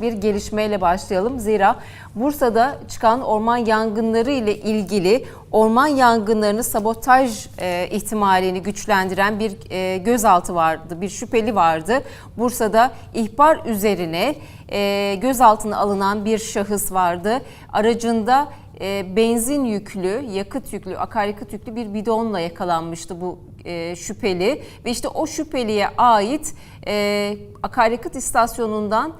Bir gelişmeyle başlayalım. Zira Bursa'da çıkan orman yangınları ile ilgili orman yangınlarını sabotaj e, ihtimalini güçlendiren bir e, gözaltı vardı, bir şüpheli vardı. Bursa'da ihbar üzerine e, gözaltına alınan bir şahıs vardı. Aracında e, benzin yüklü, yakıt yüklü, akaryakıt yüklü bir bidonla yakalanmıştı bu e, şüpheli. Ve işte o şüpheliye ait e, akaryakıt istasyonundan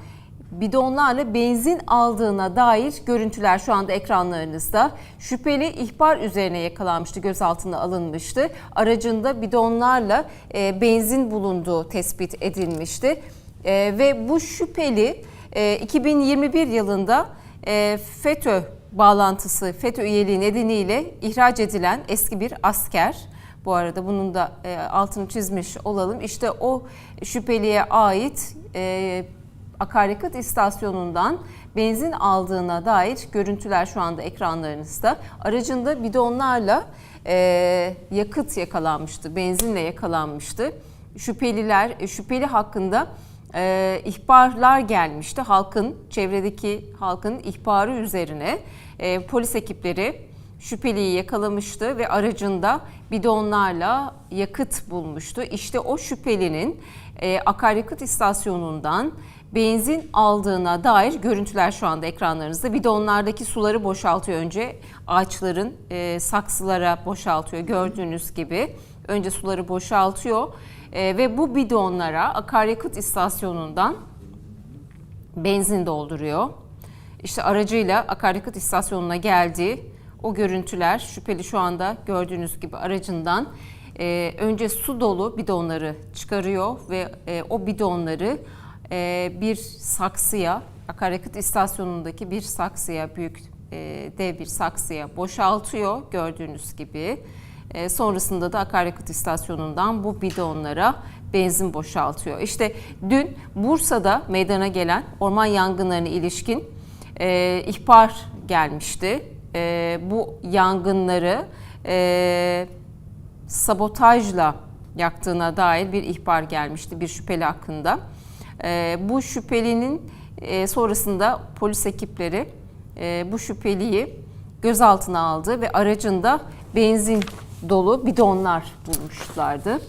bidonlarla benzin aldığına dair görüntüler şu anda ekranlarınızda. Şüpheli ihbar üzerine yakalanmıştı, gözaltına alınmıştı. Aracında bidonlarla e, benzin bulunduğu tespit edilmişti. E, ve bu şüpheli e, 2021 yılında e, FETÖ bağlantısı, FETÖ üyeliği nedeniyle ihraç edilen eski bir asker. Bu arada bunun da e, altını çizmiş olalım. İşte o şüpheliye ait e, akaryakıt istasyonundan benzin aldığına dair görüntüler şu anda ekranlarınızda. Aracında bidonlarla e, yakıt yakalanmıştı, benzinle yakalanmıştı. Şüpheliler, e, şüpheli hakkında e, ihbarlar gelmişti. Halkın, çevredeki halkın ihbarı üzerine e, polis ekipleri şüpheliyi yakalamıştı ve aracında bidonlarla yakıt bulmuştu. İşte o şüphelinin e, akaryakıt istasyonundan benzin aldığına dair görüntüler şu anda ekranlarınızda. Bidonlardaki suları boşaltıyor önce ağaçların e, saksılara boşaltıyor gördüğünüz gibi. Önce suları boşaltıyor e, ve bu bidonlara akaryakıt istasyonundan benzin dolduruyor. İşte aracıyla akaryakıt istasyonuna geldi. O görüntüler şüpheli şu anda gördüğünüz gibi aracından e, önce su dolu bidonları çıkarıyor ve e, o bidonları e, bir saksıya, akaryakıt istasyonundaki bir saksıya, büyük e, dev bir saksıya boşaltıyor gördüğünüz gibi. E, sonrasında da akaryakıt istasyonundan bu bidonlara benzin boşaltıyor. İşte dün Bursa'da meydana gelen orman yangınlarına ilişkin e, ihbar gelmişti. E, bu yangınları e, sabotajla yaktığına dair bir ihbar gelmişti bir şüpheli hakkında. E, bu şüphelinin e, sonrasında polis ekipleri e, bu şüpheliyi gözaltına aldı ve aracında benzin dolu bidonlar bulmuşlardı.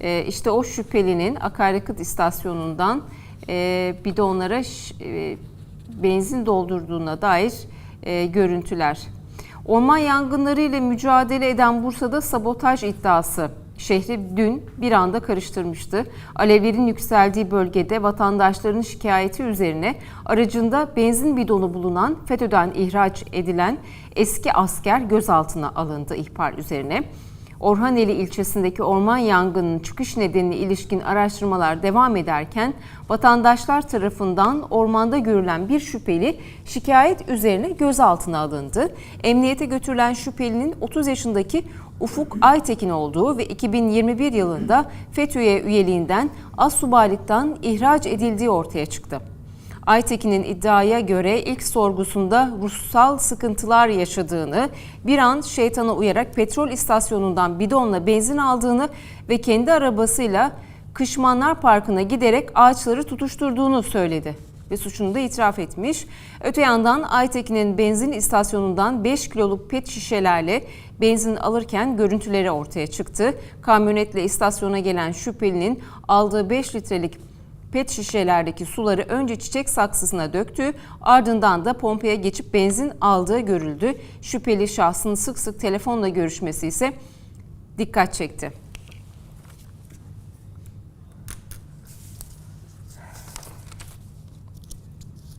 E, işte o şüphelinin akaryakıt istasyonundan e, bidonlara benzin doldurduğuna dair görüntüler. Orman yangınları ile mücadele eden Bursa'da sabotaj iddiası şehri dün bir anda karıştırmıştı. Alevlerin yükseldiği bölgede vatandaşların şikayeti üzerine aracında benzin bidonu bulunan FETÖ'den ihraç edilen eski asker gözaltına alındı ihbar üzerine. Orhaneli ilçesindeki orman yangınının çıkış nedenine ilişkin araştırmalar devam ederken vatandaşlar tarafından ormanda görülen bir şüpheli şikayet üzerine gözaltına alındı. Emniyete götürülen şüphelinin 30 yaşındaki Ufuk Aytekin olduğu ve 2021 yılında FETÖ'ye üyeliğinden assubaylıktan ihraç edildiği ortaya çıktı. Aytekin'in iddiaya göre ilk sorgusunda ruhsal sıkıntılar yaşadığını, bir an şeytana uyarak petrol istasyonundan bidonla benzin aldığını ve kendi arabasıyla Kışmanlar Parkı'na giderek ağaçları tutuşturduğunu söyledi ve suçunu da itiraf etmiş. Öte yandan Aytekin'in benzin istasyonundan 5 kiloluk pet şişelerle benzin alırken görüntüleri ortaya çıktı. Kamyonetle istasyona gelen şüphelinin aldığı 5 litrelik pet şişelerdeki suları önce çiçek saksısına döktü, ardından da pompaya geçip benzin aldığı görüldü. Şüpheli şahsın sık sık telefonla görüşmesi ise dikkat çekti.